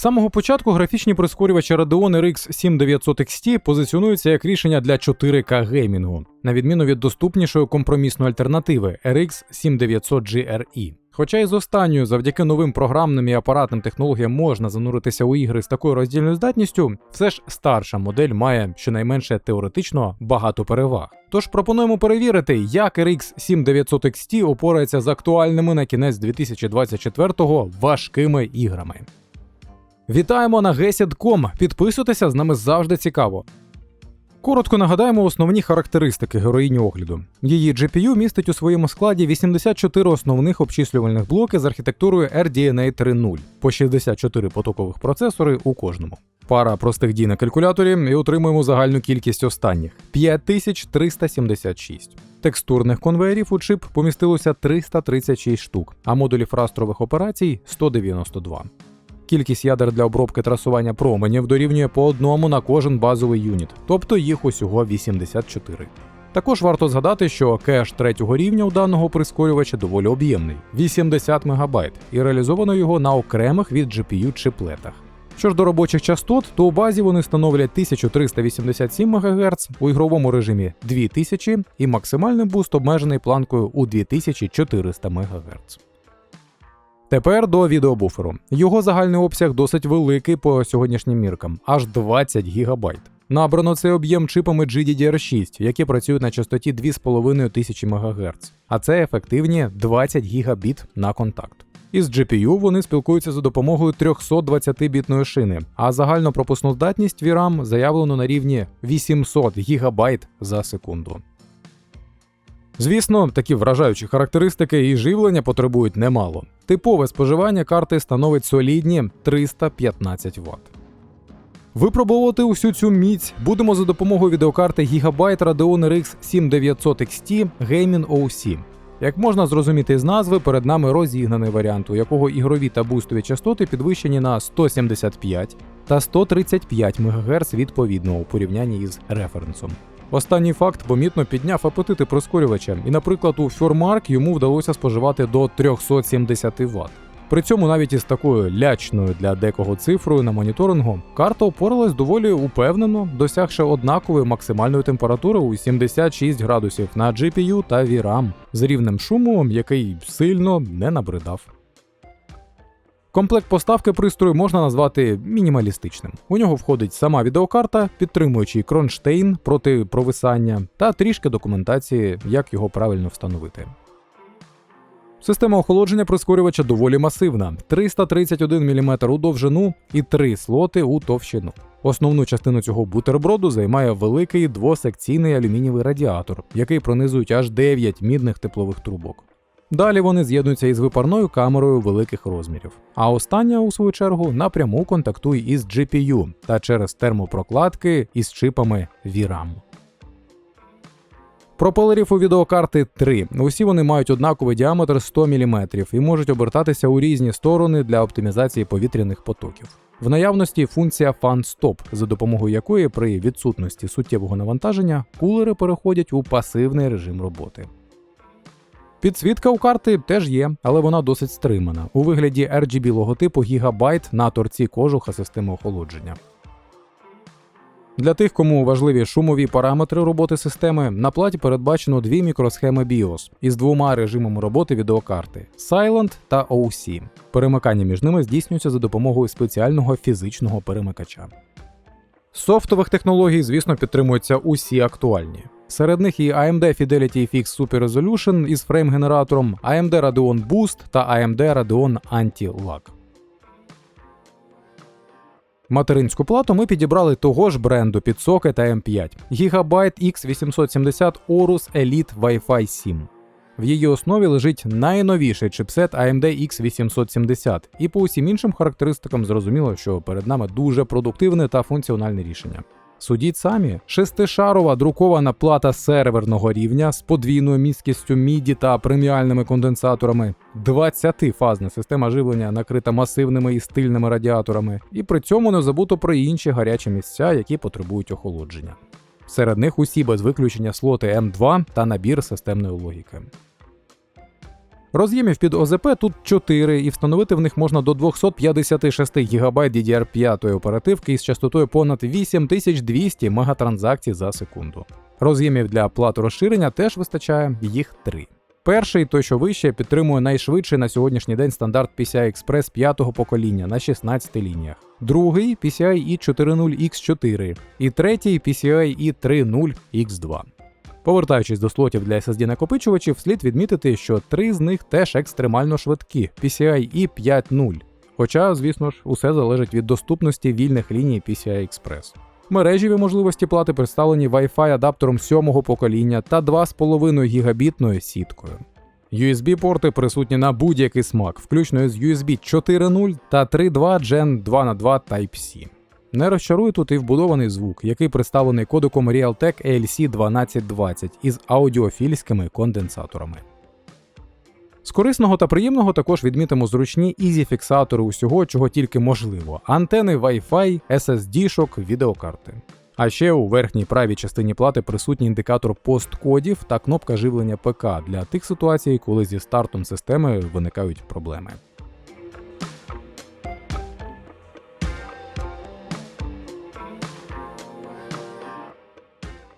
Самого початку графічні прискорювачі Radeon RX 7900 XT позиціонуються як рішення для 4К геймінгу, на відміну від доступнішої компромісної альтернативи RX 7900 GRE. Хоча і з останньою, завдяки новим програмним і апаратним технологіям можна зануритися у ігри з такою роздільною здатністю, все ж старша модель має щонайменше теоретично багато переваг. Тож пропонуємо перевірити, як RX 7900 XT опорається з актуальними на кінець 2024-го важкими іграми. Вітаємо на Gesid.com. Підписуйтеся, з нами завжди цікаво. Коротко нагадаємо основні характеристики героїні огляду. Її GPU містить у своєму складі 84 основних обчислювальних блоки з архітектурою RDNA 3.0 по 64 потокових процесори у кожному. Пара простих дій на калькуляторі і отримуємо загальну кількість останніх 5376. Текстурних конвеєрів у чип помістилося 336 штук, а модулів растрових операцій 192. Кількість ядер для обробки трасування променів дорівнює по одному на кожен базовий юніт, тобто їх усього 84. Також варто згадати, що кеш третього рівня у даного прискорювача доволі об'ємний 80 МБ, і реалізовано його на окремих від GPU чиплетах. Що ж до робочих частот, то у базі вони становлять 1387 МГц, у ігровому режимі 2000 і максимальний буст обмежений планкою у 2400 МГц. Тепер до відеобуферу. Його загальний обсяг досить великий по сьогоднішнім міркам аж 20 ГБ. Набрано цей об'єм чипами GDDR6, які працюють на частоті 2500 МГц, а це ефективні 20 Гбіт на контакт. Із GPU вони спілкуються за допомогою 320-бітної шини, а загальну пропускну здатність VRAM заявлено на рівні 800 ГБ за секунду. Звісно, такі вражаючі характеристики і живлення потребують немало. Типове споживання карти становить солідні 315 Вт. Випробовувати усю цю міць будемо за допомогою відеокарти Gigabyte Radeon RX 7900 XT Gaming OC. Як можна зрозуміти з назви, перед нами розігнаний варіант, у якого ігрові та бустові частоти підвищені на 175 та 135 МГц відповідно у порівнянні із референсом. Останній факт помітно підняв апетити прискорювача, і, наприклад, у Фюрмарк йому вдалося споживати до 370 Вт. При цьому навіть із такою лячною для декого цифрою на моніторингу карта опоралась доволі упевнено, досягши однакової максимальної температури у 76 градусів на GPU та VRAM з рівнем шуму, який сильно не набридав. Комплект поставки пристрою можна назвати мінімалістичним. У нього входить сама відеокарта, підтримуючий кронштейн проти провисання, та трішки документації, як його правильно встановити. Система охолодження прискорювача доволі масивна: 331 мм у довжину і 3 слоти у товщину. Основну частину цього бутерброду займає великий двосекційний алюмінієвий радіатор, який пронизують аж 9 мідних теплових трубок. Далі вони з'єднуються із випарною камерою великих розмірів. А остання, у свою чергу, напряму контактує із GPU та через термопрокладки із чипами VRAM. Пропелерів у відеокарти 3. Усі вони мають однаковий діаметр 100 мм і можуть обертатися у різні сторони для оптимізації повітряних потоків. В наявності функція Fan Stop, за допомогою якої при відсутності суттєвого навантаження кулери переходять у пасивний режим роботи. Підсвітка у карти теж є, але вона досить стримана у вигляді RGB логотипу Gigabyte на торці кожуха системи охолодження. Для тих, кому важливі шумові параметри роботи системи, на платі передбачено дві мікросхеми BIOS із двома режимами роботи відеокарти Silent та OC. Перемикання між ними здійснюється за допомогою спеціального фізичного перемикача. Софтових технологій, звісно, підтримуються усі актуальні. Серед них і AMD Fidelity FX Super Resolution із фрейм-генератором, AMD Radeon Boost та AMD Radeon Anti-Lag. Материнську плату ми підібрали того ж бренду під соcket AM5 Gigabyte X870 Aorus Elite Wi-Fi 7. В її основі лежить найновіший чипсет AMD X870, і по усім іншим характеристикам зрозуміло, що перед нами дуже продуктивне та функціональне рішення. Судіть самі, шестишарова друкована плата серверного рівня з подвійною місткістю MIDI та преміальними конденсаторами, 20-фазна система живлення накрита масивними і стильними радіаторами, і при цьому не забуто про інші гарячі місця, які потребують охолодження. Серед них усі без виключення слоти M2 та набір системної логіки. Роз'ємів під ОЗП тут 4, і встановити в них можна до 256 ГБ DDR5 оперативки із частотою понад 8200 мегатранзакцій за секунду. Роз'ємів для плату розширення теж вистачає, їх 3. Перший, той що вище, підтримує найшвидший на сьогоднішній день стандарт PCI Express 5-го покоління на 16 лініях. Другий PCI E40X4 і третій PCI E30X2. Повертаючись до слотів для SSD накопичувачів, слід відмітити, що три з них теж екстремально швидкі PCI E5.0. Хоча, звісно ж, усе залежить від доступності вільних ліній PCI Express. Мережеві можливості плати представлені Wi-Fi адаптером 7-го покоління та 2,5 гігабітною сіткою. USB-порти присутні на будь-який смак, включно з USB 4.0 та 3.2 Gen 2x2 Type-C. Не розчарує тут і вбудований звук, який представлений кодеком Realtek ALC 1220 із аудіофільськими конденсаторами. З корисного та приємного також відмітимо зручні ізі-фіксатори усього, чого тільки можливо: антени Wi-Fi, SSD-шок, відеокарти. А ще у верхній правій частині плати присутній індикатор посткодів та кнопка живлення ПК для тих ситуацій, коли зі стартом системи виникають проблеми.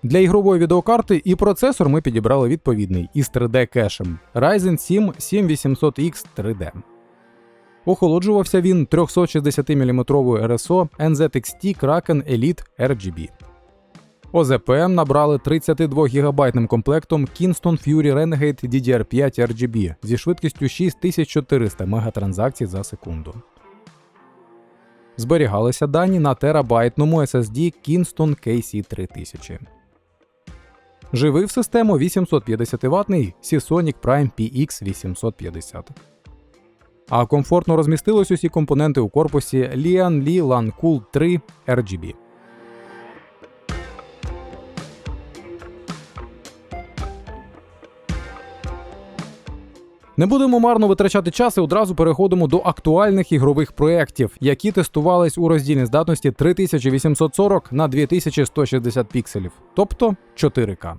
Для ігрової відеокарти і процесор ми підібрали відповідний із 3D кешем Ryzen 7 7800X 3D. Охолоджувався він 360 мм RSO NZXT Kraken Elite RGB. ОЗП набрали 32 ГБ комплектом Kingston Fury Renegade DDR5 RGB зі швидкістю 6400 мегатранзакцій за секунду. Зберігалися дані на терабайтному SSD Kingston KC3000. Живив систему 850 ватний Seasonic Prime PX 850. А комфортно розмістились усі компоненти у корпусі Lian Li LAN Cool 3 RGB. Не будемо марно витрачати час і одразу переходимо до актуальних ігрових проєктів, які тестувались у роздільній здатності 3840 на 2160 пікселів, тобто 4К.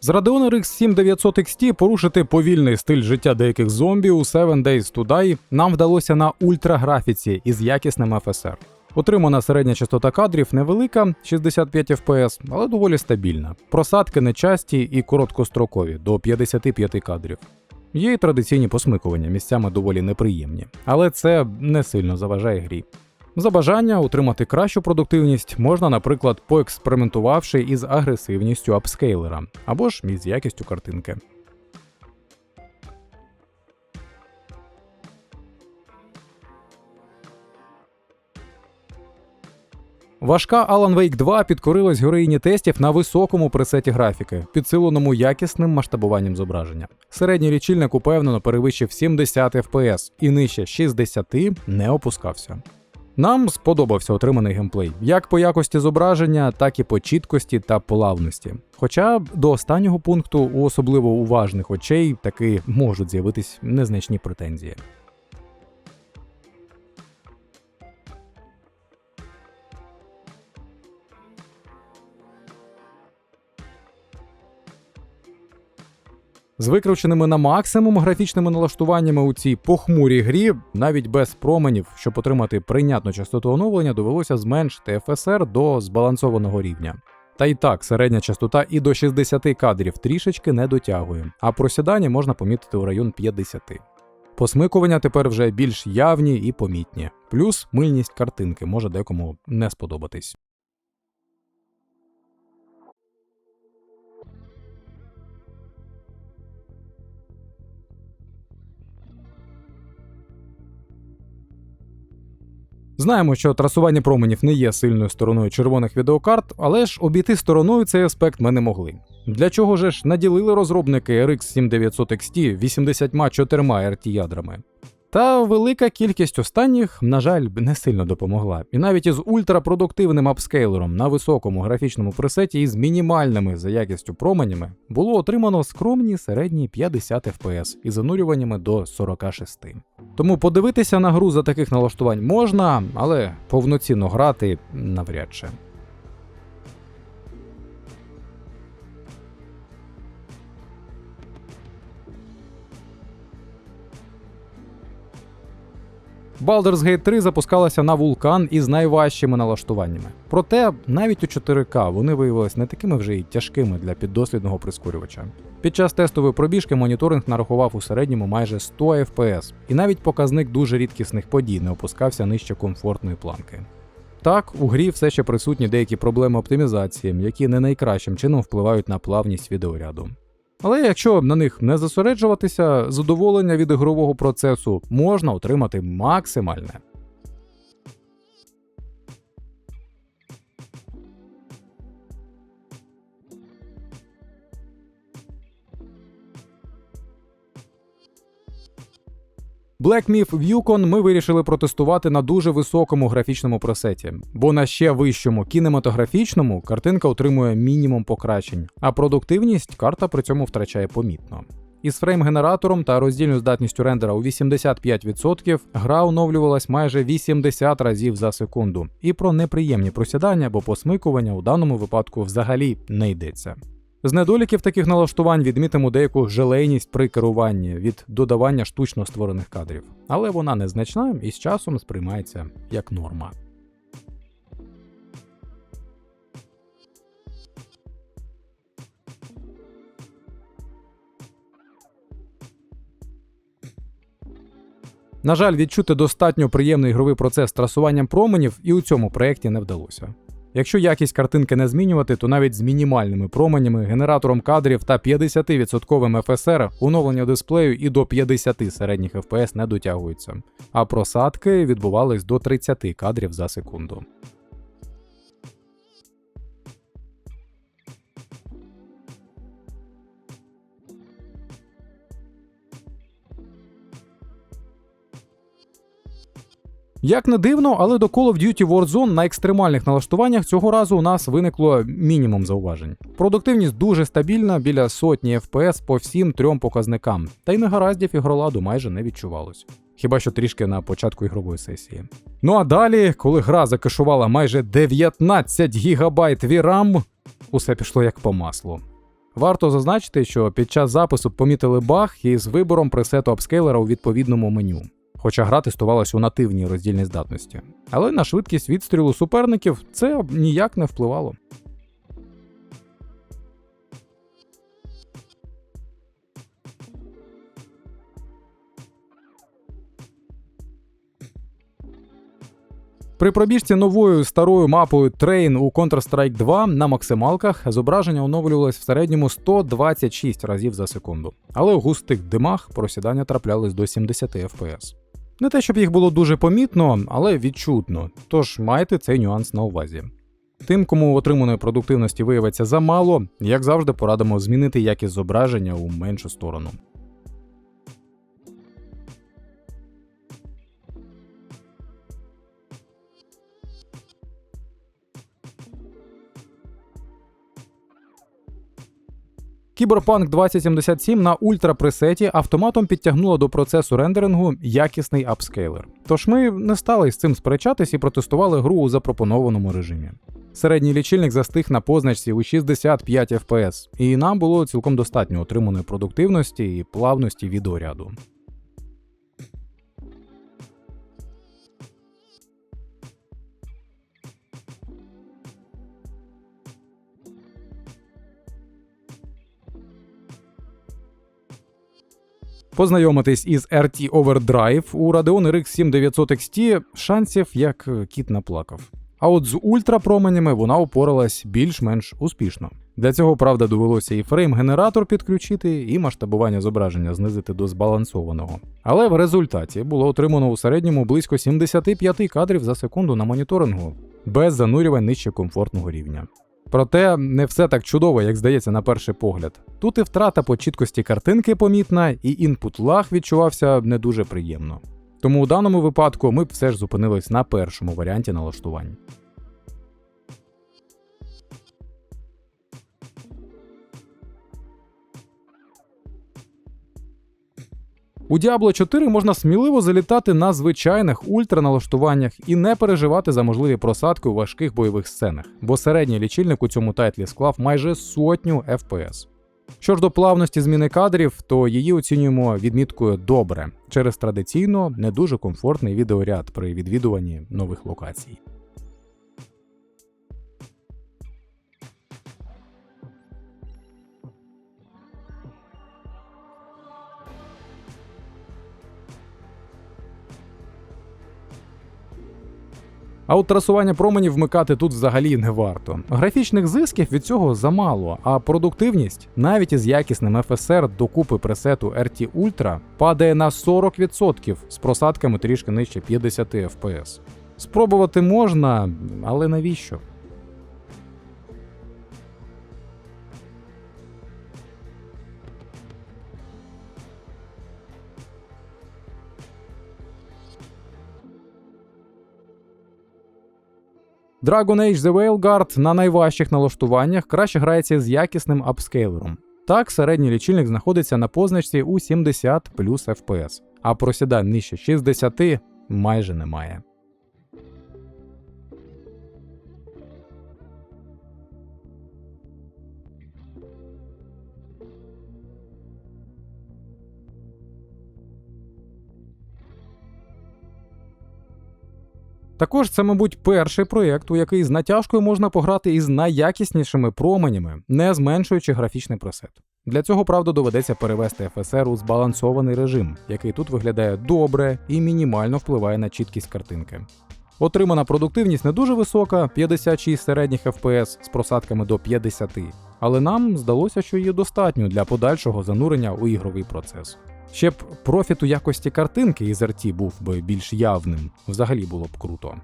З Radeon RX 7900 XT порушити повільний стиль життя деяких зомбі у 7 Days to Die нам вдалося на ультраграфіці із якісним FSR. Отримана середня частота кадрів невелика 65 FPS, але доволі стабільна. Просадки нечасті і короткострокові до 55 кадрів. Є й традиційні посмикування, місцями доволі неприємні, але це не сильно заважає грі. За бажання отримати кращу продуктивність можна, наприклад, поекспериментувавши із агресивністю апскейлера або ж із якістю картинки. Важка Alan Wake 2 підкорилась героїні тестів на високому пресеті графіки, підсиленому якісним масштабуванням зображення. Середній лічильник упевнено перевищив 70 FPS і нижче 60 не опускався. Нам сподобався отриманий геймплей як по якості зображення, так і по чіткості та плавності. Хоча до останнього пункту у особливо уважних очей таки можуть з'явитись незначні претензії. З викрученими на максимум графічними налаштуваннями у цій похмурій грі, навіть без променів, щоб отримати прийнятну частоту оновлення, довелося зменшити FSR до збалансованого рівня. Та й так, середня частота і до 60 кадрів трішечки не дотягує, а просідання можна помітити у район 50. Посмикування тепер вже більш явні і помітні, плюс мильність картинки може декому не сподобатись. Знаємо, що трасування променів не є сильною стороною червоних відеокарт, але ж обійти стороною цей аспект ми не могли. Для чого ж наділили розробники RX 7900 XT 84 RT ядрами? Та велика кількість останніх, на жаль, не сильно допомогла. І навіть із ультрапродуктивним апскейлером на високому графічному пресеті із мінімальними за якістю променями було отримано скромні середні 50 FPS із занурюваннями до 46. Тому подивитися на гру за таких налаштувань можна, але повноцінно грати навряд чи. Baldur's Gate 3 запускалася на вулкан із найважчими налаштуваннями. Проте навіть у 4К вони виявилися не такими вже й тяжкими для піддослідного прискорювача. Під час тестової пробіжки моніторинг нарахував у середньому майже 100 FPS, і навіть показник дуже рідкісних подій не опускався нижче комфортної планки. Так, у грі все ще присутні деякі проблеми оптимізації, які не найкращим чином впливають на плавність відеоряду. Але якщо на них не зосереджуватися, задоволення від ігрового процесу можна отримати максимальне. Black Myth Yukon ми вирішили протестувати на дуже високому графічному пресеті, бо на ще вищому кінематографічному картинка отримує мінімум покращень, а продуктивність карта при цьому втрачає помітно. Із фрейм-генератором та роздільною здатністю рендера у 85% гра оновлювалась майже 80 разів за секунду, і про неприємні просідання або посмикування у даному випадку взагалі не йдеться. З недоліків таких налаштувань відмітимо деяку желейність при керуванні від додавання штучно створених кадрів, але вона незначна і з часом сприймається як норма. На жаль, відчути достатньо приємний ігровий процес з трасуванням променів і у цьому проєкті не вдалося. Якщо якість картинки не змінювати, то навіть з мінімальними променями, генератором кадрів та 50% FSR оновлення дисплею і до 50 середніх FPS не дотягуються, а просадки відбувались до 30 кадрів за секунду. Як не дивно, але до Call of Duty Warzone на екстремальних налаштуваннях цього разу у нас виникло мінімум зауважень. Продуктивність дуже стабільна, біля сотні FPS по всім трьом показникам, та й негараздів ігроладу майже не відчувалось. Хіба що трішки на початку ігрової сесії. Ну а далі, коли гра закешувала майже 19 ГБ VRAM, усе пішло як по маслу. Варто зазначити, що під час запису помітили баг із вибором пресету апскейлера у відповідному меню хоча гра тестувалась у нативній роздільній здатності. Але на швидкість відстрілу суперників це ніяк не впливало. При пробіжці новою старою мапою Train у Counter-Strike 2 на максималках зображення оновлювалось в середньому 126 разів за секунду, але у густих димах просідання траплялись до 70 FPS. Не те, щоб їх було дуже помітно, але відчутно, тож майте цей нюанс на увазі. Тим, кому отриманої продуктивності виявиться замало, як завжди, порадимо змінити якість зображення у меншу сторону. Cyberpunk 2077 на ультрапресеті автоматом підтягнула до процесу рендерингу якісний апскейлер. Тож ми не стали з цим сперечатись і протестували гру у запропонованому режимі. Середній лічильник застиг на позначці у 65 FPS, і нам було цілком достатньо отриманої продуктивності і плавності відеоряду. Познайомитись із RT Overdrive у Radeon RX 7900 XT шансів як кіт наплакав. А от з ультрапроменями вона упоралась більш-менш успішно. Для цього, правда, довелося і фрейм-генератор підключити, і масштабування зображення знизити до збалансованого. Але в результаті було отримано у середньому близько 75 кадрів за секунду на моніторингу, без занурювань нижче комфортного рівня. Проте не все так чудово, як здається на перший погляд. Тут і втрата по чіткості картинки помітна, і інпут лаг відчувався не дуже приємно. Тому у даному випадку ми б все ж зупинились на першому варіанті налаштувань. У Diablo 4 можна сміливо залітати на звичайних ультраналаштуваннях і не переживати за можливі просадки у важких бойових сценах, бо середній лічильник у цьому тайтлі склав майже сотню FPS. Що ж до плавності зміни кадрів, то її оцінюємо відміткою добре через традиційно не дуже комфортний відеоряд при відвідуванні нових локацій. А от трасування променів вмикати тут взагалі не варто. Графічних зисків від цього замало, а продуктивність навіть із якісним FSR докупи пресету RT Ultra падає на 40% з просадками трішки нижче 50 FPS. Спробувати можна, але навіщо? Dragon Age The Veilguard на найважчих налаштуваннях краще грається з якісним апскейлером. Так, середній лічильник знаходиться на позначці у 70 плюс FPS, а просідань нижче 60 майже немає. Також це, мабуть, перший проєкт, у який з натяжкою можна пограти із найякіснішими променями, не зменшуючи графічний пресет. Для цього, правда, доведеться перевести FSR у збалансований режим, який тут виглядає добре і мінімально впливає на чіткість картинки. Отримана продуктивність не дуже висока 56 середніх FPS з просадками до 50, але нам здалося, що її достатньо для подальшого занурення у ігровий процес. Ще б профіт у якості картинки із RT був би більш явним, взагалі було б круто.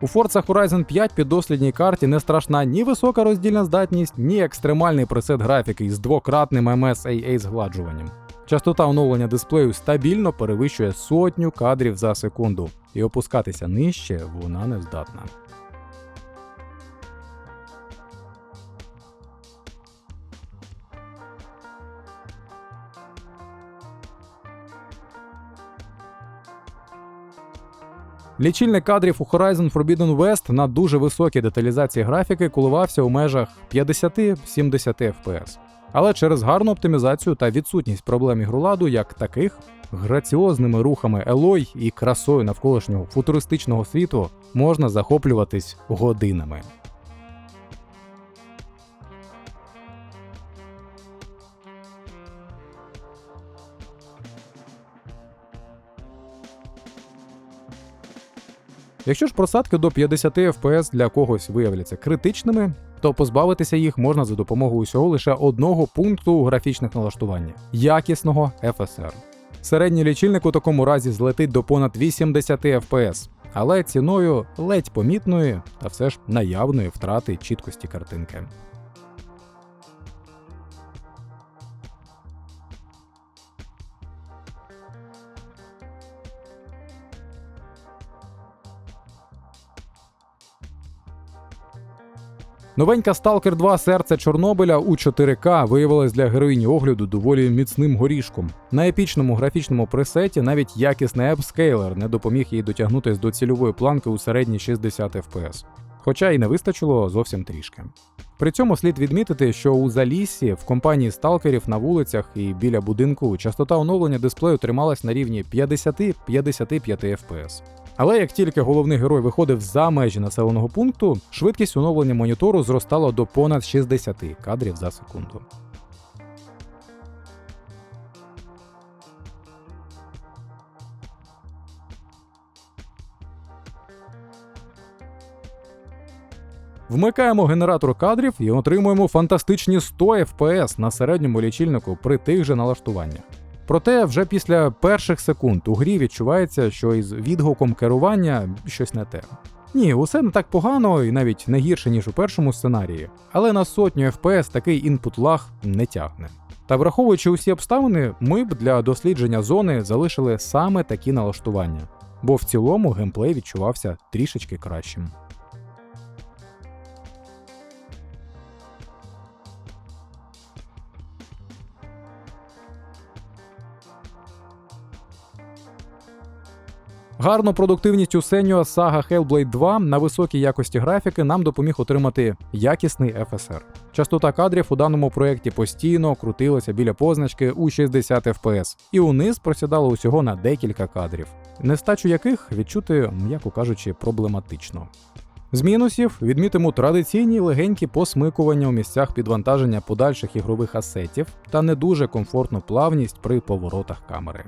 У Forza Horizon 5 піддослідній карті не страшна ні висока роздільна здатність, ні екстремальний пресет графіки із двократним MSAA згладжуванням. Частота оновлення дисплею стабільно перевищує сотню кадрів за секунду, і опускатися нижче вона не здатна. Лічильник кадрів у Horizon Forbidden West на дуже високій деталізації графіки коливався у межах 50-70 FPS. Але через гарну оптимізацію та відсутність проблем ігроладу як таких, граціозними рухами Елой і красою навколишнього футуристичного світу можна захоплюватись годинами. Якщо ж просадки до 50 FPS для когось виявляться критичними, то позбавитися їх можна за допомогою усього лише одного пункту графічних налаштування якісного FSR. Середній лічильник у такому разі злетить до понад 80 FPS, але ціною ледь помітної та все ж наявної втрати чіткості картинки. Новенька Stalker 2 серце Чорнобиля у 4К виявилась для героїні огляду доволі міцним горішком. На епічному графічному пресеті навіть якісний апскейлер не допоміг їй дотягнутися до цільової планки у середні 60 FPS. Хоча й не вистачило зовсім трішки. При цьому слід відмітити, що у заліссі в компанії сталкерів на вулицях і біля будинку частота оновлення дисплею трималась на рівні 50-55 FPS. Але як тільки головний герой виходив за межі населеного пункту, швидкість оновлення монітору зростала до понад 60 кадрів за секунду. Вмикаємо генератор кадрів і отримуємо фантастичні 100 FPS на середньому лічильнику при тих же налаштуваннях. Проте вже після перших секунд у грі відчувається, що із відгуком керування щось не те. Ні, усе не так погано і навіть не гірше, ніж у першому сценарії, але на сотню FPS такий інпут лаг не тягне. Та враховуючи усі обставини, ми б для дослідження зони залишили саме такі налаштування, бо в цілому геймплей відчувався трішечки кращим. Гарну продуктивність у Senua Saga Hellblade 2 на високій якості графіки нам допоміг отримати якісний FSR. Частота кадрів у даному проєкті постійно крутилася біля позначки у 60 FPS, і униз просідало усього на декілька кадрів, нестачу яких відчути, м'яко кажучи, проблематично. З мінусів відмітимо традиційні легенькі посмикування у місцях підвантаження подальших ігрових асетів та не дуже комфортну плавність при поворотах камери.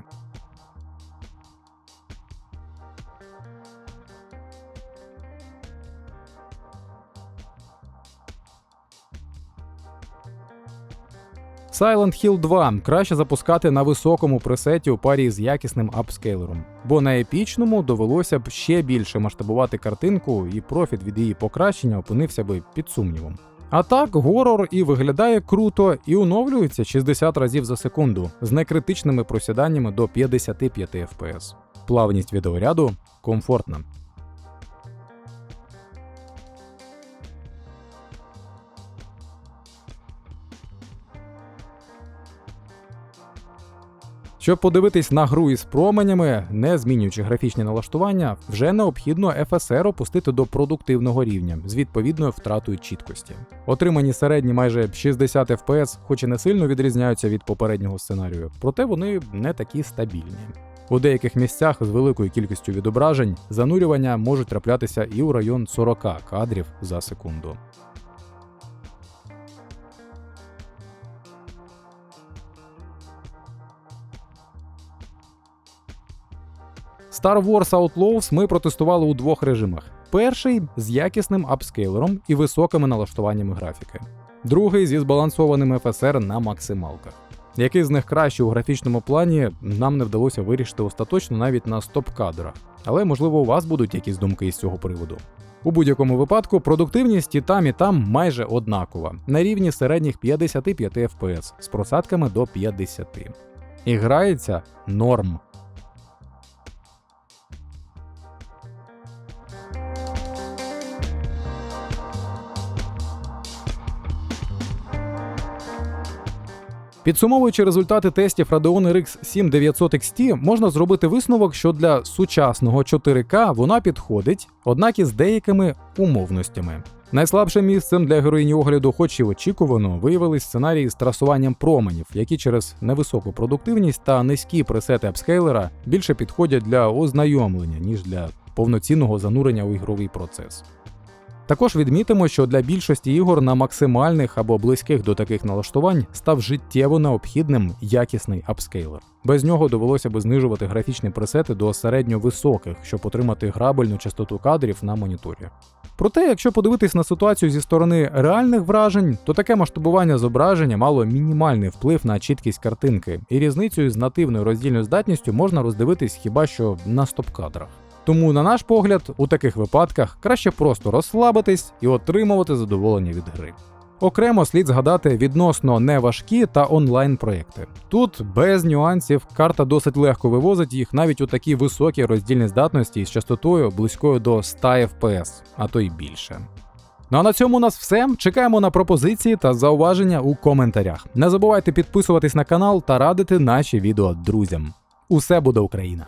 Silent Hill 2 краще запускати на високому пресеті у парі з якісним апскейлером, бо на епічному довелося б ще більше масштабувати картинку, і профіт від її покращення опинився би під сумнівом. А так, горор і виглядає круто, і оновлюється 60 разів за секунду з некритичними просіданнями до 55 FPS. Плавність відеоряду комфортна. Щоб подивитись на гру із променями, не змінюючи графічні налаштування, вже необхідно FSR опустити до продуктивного рівня з відповідною втратою чіткості. Отримані середні майже 60 FPS, хоч і не сильно відрізняються від попереднього сценарію, проте вони не такі стабільні. У деяких місцях з великою кількістю відображень занурювання можуть траплятися і у район 40 кадрів за секунду. Star Wars Outlaws ми протестували у двох режимах: перший з якісним апскейлером і високими налаштуваннями графіки, другий зі збалансованим FSR на максималках. Який з них краще у графічному плані, нам не вдалося вирішити остаточно навіть на стоп-кадрах, але можливо у вас будуть якісь думки із цього приводу. У будь-якому випадку продуктивність і там, і там майже однакова, на рівні середніх 55 FPS з просадками до 50. І грається норм. Підсумовуючи результати тестів Radeon RX 7900 XT, можна зробити висновок, що для сучасного 4К вона підходить, однак із деякими умовностями. Найслабшим місцем для героїні огляду, хоч і очікувано, виявились сценарії з трасуванням променів, які через невисоку продуктивність та низькі пресети апскейлера більше підходять для ознайомлення, ніж для повноцінного занурення у ігровий процес. Також відмітимо, що для більшості ігор на максимальних або близьких до таких налаштувань став життєво необхідним якісний апскейлер. Без нього довелося би знижувати графічні пресети до середньо високих, щоб отримати грабельну частоту кадрів на моніторі. Проте, якщо подивитись на ситуацію зі сторони реальних вражень, то таке масштабування зображення мало мінімальний вплив на чіткість картинки, і різницю з нативною роздільною здатністю можна роздивитись хіба що на стоп-кадрах. Тому, на наш погляд, у таких випадках краще просто розслабитись і отримувати задоволення від гри. Окремо слід згадати відносно неважкі та онлайн проекти. Тут без нюансів карта досить легко вивозить їх навіть у такі високі роздільні здатності з частотою близькою до 100 FPS, а то й більше. Ну а на цьому у нас все. Чекаємо на пропозиції та зауваження у коментарях. Не забувайте підписуватись на канал та радити наші відео друзям. Усе буде Україна!